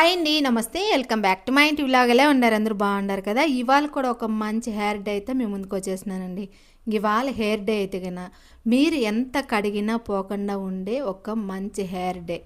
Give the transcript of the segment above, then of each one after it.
Hi అండి నమస్తే. Welcome back to my ఇంటి ఇలాగలే ఉన్నారు? అందరూ బాగున్నారు కదా? ఇవాళ కూడా ఒక మంచి హెయిర్ డే అయితే మేము ముందుకు వచ్చేసినానండి ఇవాళ హెయిర్ డే అయితే కన్నా మీరు ఎంత కడిగినా పోకుండా ఉండే ఒక మంచి హెయిర్ డే.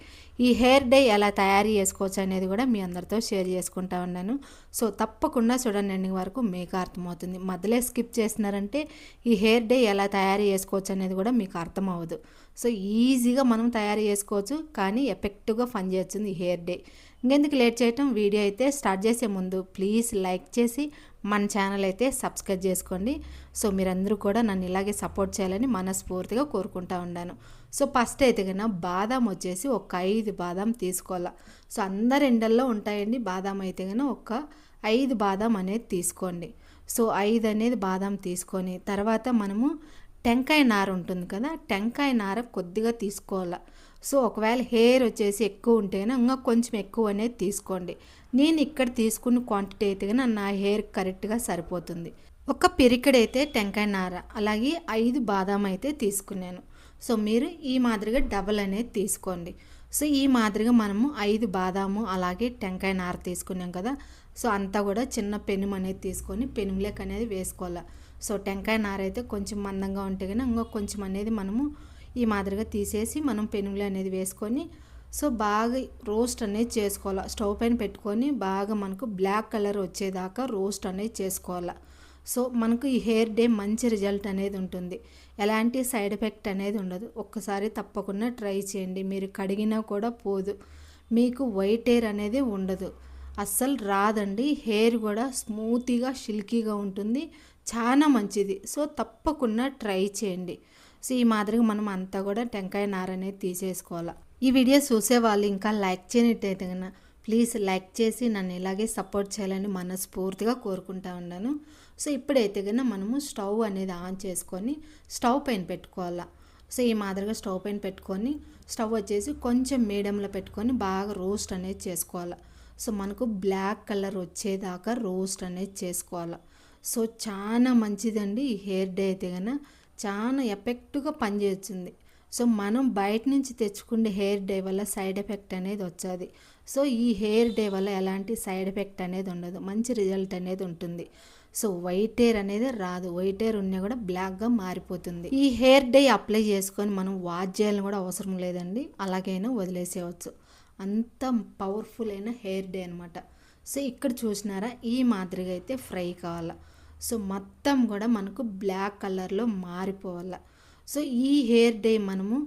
ఈ హెయిర్ డే ఎలా తయారు చేసుకోవచ్చు అనేది కూడా మీ అందరితో షేర్ చేసుకుంటా ఉన్నాను. సో తప్పకుండా చూడండి ఎండింగ్ వరకు మీకు అర్థమవుతుంది. మధ్యలో స్కిప్ చేసినారంటే ఈ హెయిర్ డే ఎలా తయారు చేసుకోవచ్చు అనేది కూడా మీకు అర్థమవ్వదు. సో ఈజీగా మనం తయారు చేసుకోవచ్చు కానీ ఎఫెక్టివ్గా ఫన్ చేస్తుంది ఈ హెయిర్ డే. ఇంకెందుకు లేట్ చేయటం? వీడియో అయితే స్టార్ట్ చేసే ముందు ప్లీజ్ లైక్ చేసి మన ఛానల్ అయితే సబ్స్క్రైబ్ చేసుకోండి. సో మీరందరూ కూడా నన్ను ఇలాగే సపోర్ట్ చేయాలని మనస్ఫూర్తిగా కోరుకుంటా ఉన్నాను సో ఫస్ట్ అయితే కన్నా బాదం వచ్చేసి ఒక ఐదు బాదం తీసుకోవాలా. సో అందరి ఎండల్లో ఉంటాయండి. బాదం అయితే కన్నా ఒక ఐదు బాదం అనేది తీసుకోండి. సో ఐదు అనేది బాదం తీసుకొని తర్వాత మనము టెంకాయ నార ఉంటుంది కదా టెంకాయ నార కొద్దిగా తీసుకోవాలా. సో ఒకవేళ హెయిర్ వచ్చేసి ఎక్కువ ఉంటేనే ఇంకా కొంచెం ఎక్కువ అనేది తీసుకోండి. నేను ఇక్కడ తీసుకున్న క్వాంటిటీ అయితే నా హెయిర్ కరెక్ట్గా సరిపోతుంది. ఒక పిరికడైతే టెంకాయ నార అలాగే ఐదు బాదాం అయితే తీసుకున్నాను. సో మీరు ఈ మాదిరిగా డబల్ అనేది తీసుకోండి. సో ఈ మాదిరిగా మనము ఐదు బాదాము అలాగే టెంకాయ నార తీసుకున్నాం కదా సో అంతా కూడా చిన్న పెనుము అనేది తీసుకొని పెనుములేక అనేది వేసుకోవాలి. సో టెంకాయ నార అయితే కొంచెం మందంగా ఉంటే కానీ ఇంకా కొంచెం అనేది మనము ఈ మాదిరిగా తీసేసి మనం పెనుములే అనేది వేసుకొని సో బాగా రోస్ట్ అనేది చేసుకోవాలి. స్టవ్ పైన పెట్టుకొని బాగా మనకు బ్లాక్ కలర్ వచ్చేదాకా రోస్ట్ అనేది చేసుకోవాలి. సో మనకు ఈ హెయిర్ డే మంచి రిజల్ట్ అనేది ఉంటుంది. ఎలాంటి సైడ్ ఎఫెక్ట్ అనేది ఉండదు. ఒక్కసారి తప్పకుండా ట్రై చేయండి. మీరు కడిగినా కూడా పోదు. మీకు వైట్ హెయిర్ అనేది ఉండదు. అస్సలు రాదండి. హెయిర్ కూడా స్మూతీగా సిల్కీగా ఉంటుంది. చాలా మంచిది. సో తప్పకుండా ట్రై చేయండి. సో ఈ మాదిరిగా మనం అంతా కూడా టెంకాయ నార అనేది తీసేసుకోవాలి. ఈ వీడియో చూసే వాళ్ళు ఇంకా లైక్ చేయనట్టయితే కన్నా ప్లీజ్ లైక్ చేసి నన్ను ఇలాగే సపోర్ట్ చేయాలని మనస్ఫూర్తిగా కోరుకుంటా ఉన్నాను. సో ఇప్పుడైతే కన్నా మనము స్టవ్ అనేది ఆన్ చేసుకొని స్టవ్ పైన పెట్టుకోవాలా. సో ఈ మాదిరిగా స్టవ్ పైన పెట్టుకొని స్టవ్ వచ్చేసి కొంచెం మీడియంలో పెట్టుకొని బాగా రోస్ట్ అనేది చేసుకోవాలి. సో మనకు బ్లాక్ కలర్ వచ్చేదాకా రోస్ట్ అనేది చేసుకోవాలి. సో చాలా మంచిదండి ఈ హెయిర్ డే అయితే కన్నా చాలా ఎఫెక్ట్గా పనిచేస్తుంది. సో మనం బయట నుంచి తెచ్చుకునే హెయిర్ డే వల్ల సైడ్ ఎఫెక్ట్ అనేది వచ్చేది. సో ఈ హెయిర్ డే వల్ల ఎలాంటి సైడ్ ఎఫెక్ట్ అనేది ఉండదు. మంచి రిజల్ట్ అనేది ఉంటుంది. సో వైట్ హెయిర్ అనేది రాదు. వైట్ హెయిర్ ఉన్నా కూడా బ్లాక్గా మారిపోతుంది. ఈ హెయిర్ డే అప్లై చేసుకొని మనం వాచ్ చేయాలని కూడా అవసరం లేదండి. అలాగైనా వదిలేసేయవచ్చు. అంత పవర్ఫుల్ అయిన హెయిర్ డే అనమాట సో ఇక్కడ చూసినారా? ఈ మాదిరిగా అయితే ఫ్రై కావాలా? సో మొత్తం కూడా మనకు బ్లాక్ కలర్లో మారిపోవాలి? సో ఈ హెయిర్ డే మనము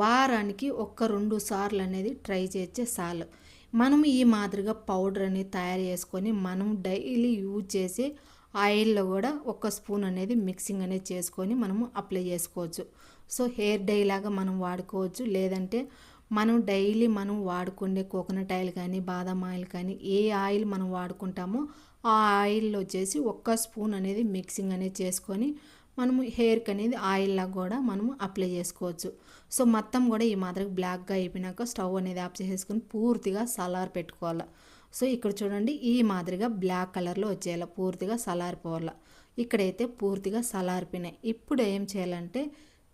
వారానికి ఒక్క రెండు సార్లు అనేది ట్రై చేస్తే చాలు. మనం ఈ మాదిరిగా పౌడర్ అనేది తయారు చేసుకొని మనం డైలీ యూజ్ చేసే ఆయిల్లో కూడా ఒక స్పూన్ అనేది మిక్సింగ్ అనేది చేసుకొని మనము అప్లై చేసుకోవచ్చు. సో హెయిర్ డై లాగా మనం వాడుకోవచ్చు. లేదంటే మనం డైలీ మనం వాడుకునే కోకోనట్ ఆయిల్ కానీ బాదం ఆయిల్ కానీ ఏ ఆయిల్ మనం వాడుకుంటామో ఆ ఆయిల్లో వచ్చేసి ఒక్క స్పూన్ అనేది మిక్సింగ్ అనేది చేసుకొని మనము హెయిర్కి అనేది ఆయిల్లా కూడా మనము అప్లై చేసుకోవచ్చు. సో మొత్తం కూడా ఈ మాదిరిగా బ్లాక్గా అయిపోయినాక స్టవ్ అనేది ఆఫ్ చేసేసుకుని పూర్తిగా సలార్ పెట్టుకోవాలి. సో ఇక్కడ చూడండి ఈ మాదిరిగా బ్లాక్ కలర్లో వచ్చేయాలి పూర్తిగా సలారిపోవాలి ఇక్కడైతే పూర్తిగా సలారిపోయినాయి ఇప్పుడు ఏం చేయాలంటే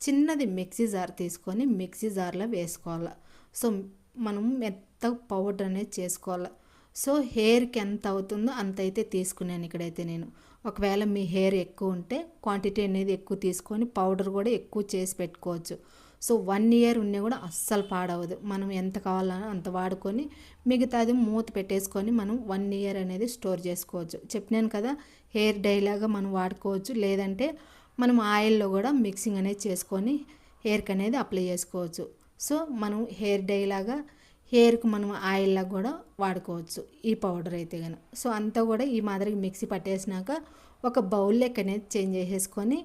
చిన్నది మిక్సీ జార్ తీసుకొని మిక్సీ జార్లో వేసుకోవాలి. సో మనం మెత్త పౌడర్ అనేది చేసుకోవాలి. సో హెయిర్కి ఎంత అవుతుందో అంత అయితే తీసుకున్నాను ఇక్కడైతే నేను. ఒకవేళ మీ హెయిర్ ఎక్కువ ఉంటే క్వాంటిటీ అనేది ఎక్కువ తీసుకొని పౌడర్ కూడా ఎక్కువ చేసి పెట్టుకోవచ్చు. సో వన్ ఇయర్ ఉన్నా కూడా అస్సలు పాడవదు. మనం ఎంత కావాలనో అంత వాడుకొని మిగతాది మూత పెట్టేసుకొని మనం వన్ ఇయర్ అనేది స్టోర్ చేసుకోవచ్చు. చెప్పినాను కదా హెయిర్ డైలాగా మనం వాడుకోవచ్చు. లేదంటే మనం ఆయిల్లో కూడా మిక్సింగ్ అనేది చేసుకొని హెయిర్కి అనేది అప్లై చేసుకోవచ్చు. సో మనం హెయిర్ డైలాగా హెయిర్కి మనం ఆయిల్లా కూడా వాడుకోవచ్చు ఈ పౌడర్ అయితే కనుక సో అంతా కూడా ఈ మాదిరిగా మిక్సీ పట్టేసినాక ఒక బౌల్ లెక్క అనేది చేంజ్ చేసేసుకొని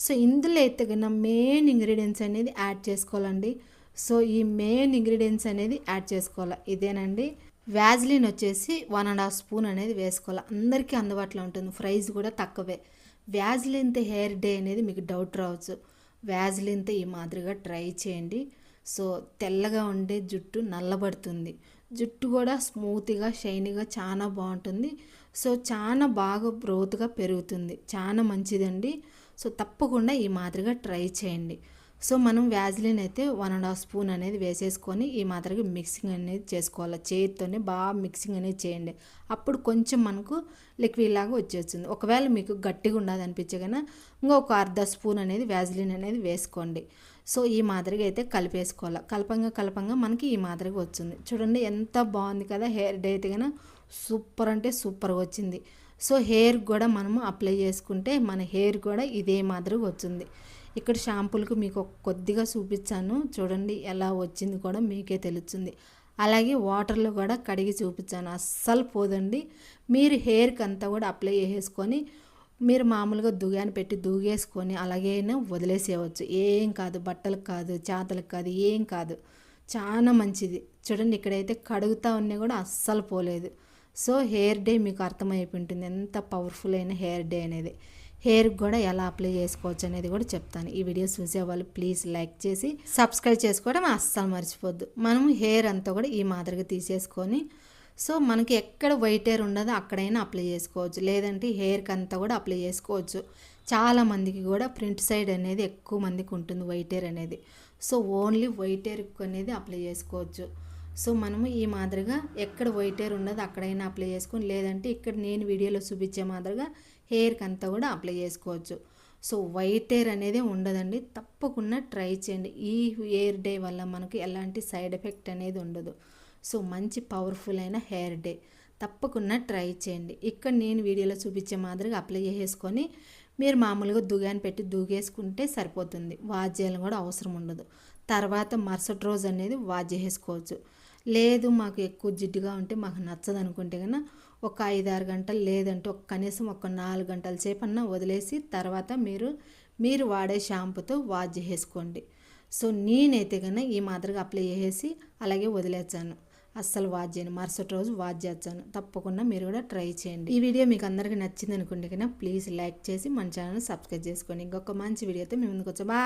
సో ఇందులో అయితే కనుక మెయిన్ ఇంగ్రీడియంట్స్ అనేది యాడ్ చేసుకోవాలండి. సో ఈ మెయిన్ ఇంగ్రీడియంట్స్ అనేది యాడ్ చేసుకోవాలి? ఇదేనండి. వ్యాజ్లిన్ వచ్చేసి వన్ అండ్ హాఫ్ స్పూన్ అనేది వేసుకోవాలి? అందరికీ అందుబాటులో ఉంటుంది. ప్రైస్ కూడా తక్కువే. వ్యాజ్లిన్తో హెయిర్ డే అనేది మీకు డౌట్ రావచ్చు. వ్యాజ్లిన్తో ఈ మాదిరిగా ట్రై చేయండి. సో తెల్లగా ఉండే జుట్టు నల్లబడుతుంది. జుట్టు కూడా స్మూత్గా షైనీగా చాలా బాగుంటుంది. సో చాలా బాగా గ్రోత్గా పెరుగుతుంది. చాలా మంచిదండి. సో తప్పకుండా ఈ మాదిరిగా ట్రై చేయండి. సో మనం వ్యాజ్లిన్ అయితే వన్ అండ్ హాఫ్ స్పూన్ అనేది వేసేసుకొని ఈ మాత్రకి మిక్సింగ్ అనేది చేసుకోవాలి. చేతితోనే బాగా మిక్సింగ్ అనేది చేయండి. అప్పుడు కొంచెం మనకు లిక్విడ్ లాగా వచ్చేస్తుంది. ఒకవేళ మీకు గట్టిగా ఉండదు అనిపించే కన్నా ఇంకొక అర్ధ స్పూన్ అనేది వ్యాజ్లిన్ అనేది వేసుకోండి. సో ఈ మాదిరిగా అయితే కలిపేసుకోవాలి. కలపంగా కలపంగా మనకి ఈ మాదిరిగా వచ్చింది చూడండి ఎంత బాగుంది కదా హెయిర్ డే అయితే కన్నా సూపర్ అంటే సూపర్గా వచ్చింది. సో హెయిర్ కూడా మనము అప్లై చేసుకుంటే మన హెయిర్ కూడా ఇదే మాదిరిగా వచ్చింది ఇక్కడ షాంపూలకు మీకు కొద్దిగా చూపించాను. చూడండి ఎలా వచ్చింది కూడా మీకే తెలుస్తుంది. అలాగే వాటర్లో కూడా కడిగి చూపించాను. అస్సలు పోదండి. మీరు హెయిర్కి అంతా కూడా అప్లై చేసేసుకొని మీరు మామూలుగా దుగాని పెట్టి దూగేసుకొని అలాగేనే వదిలేసేయవచ్చు. ఏం కాదు బట్టలకు కాదు చేతలకు కాదు ఏం కాదు. చాలా మంచిది. చూడండి ఇక్కడైతే కడుగుతా ఉన్నా కూడా అస్సలు పోలేదు. సో హెయిర్ డే మీకు అర్థమైపోయింటుంది ఎంత పవర్ఫుల్ అయిన హెయిర్ డే అనేది. హెయిర్కి కూడా ఎలా అప్లై చేసుకోవచ్చు అనేది కూడా చెప్తాను. ఈ వీడియో చూసేవాళ్ళు ప్లీజ్ లైక్ చేసి సబ్స్క్రైబ్ చేసుకోవడం అస్సలు మర్చిపోద్దు. మనం హెయిర్ అంతా కూడా ఈ మాదిరిగా తీసేసుకొని సో మనకి ఎక్కడ వైట్ హెయిర్ ఉండదో అక్కడైనా అప్లై చేసుకోవచ్చు. లేదంటే హెయిర్కి అంతా కూడా అప్లై చేసుకోవచ్చు. చాలా మందికి కూడా ప్రింట్ సైడ్ అనేది ఎక్కువ మందికి ఉంటుంది వైట్ హెయిర్ అనేది. సో ఓన్లీ వైట్ హెయిర్ అనేది అప్లై చేసుకోవచ్చు. సో మనము ఈ మాదిరిగా ఎక్కడ వైట్ హెయిర్ ఉండదో అక్కడైనా అప్లై చేసుకొని లేదంటే ఇక్కడ నేను వీడియోలో చూపించే మాదిరిగా హెయిర్కి అంతా కూడా అప్లై చేసుకోవచ్చు. సో వైట్ హెయిర్ అనేది ఉండదండి. తప్పకుండా ట్రై చేయండి. ఈ హెయిర్ డే వల్ల మనకు ఎలాంటి సైడ్ ఎఫెక్ట్ అనేది ఉండదు. సో మంచి పవర్ఫుల్ అయిన హెయిర్ డే తప్పకుండా ట్రై చేయండి. ఇక్కడ నేను వీడియోలో చూపించే మాదిరిగా అప్లై చేసుకొని మీరు మామూలుగా దుగాని పెట్టి దూగేసుకుంటే సరిపోతుంది. వాష్ చేయాలని కూడా అవసరం ఉండదు. తర్వాత మరుసటి రోజు అనేది వాష్ చేసుకోవచ్చు. లేదు మాకు ఎక్కువ జిడ్డుగా ఉంటే మాకు నచ్చదు అనుకుంటే కన్నా ఒక ఐదారు గంటలు లేదంటే ఒక కనీసం ఒక నాలుగు గంటల సేపు వదిలేసి తర్వాత మీరు మీరు వాడే షాంపూతో వాష్ చేసుకోండి. సో నేనైతే కన్నా ఈ మాదిరిగా అప్లై చేసేసి అలాగే వదిలేసాను. అస్సలు వాచ్ చేయను. మరుసటి రోజు వాచ్ చేస్తాను. తప్పకుండా మీరు కూడా ట్రై చేయండి. ఈ వీడియో మీకు అందరికీ నచ్చింది అనుకుంటే కన్నా ప్లీజ్ లైక్ చేసి మన ఛానల్ సబ్స్క్రైబ్ చేసుకోండి. ఇంకొక మంచి వీడియోతో మేము ముందుకు వచ్చా.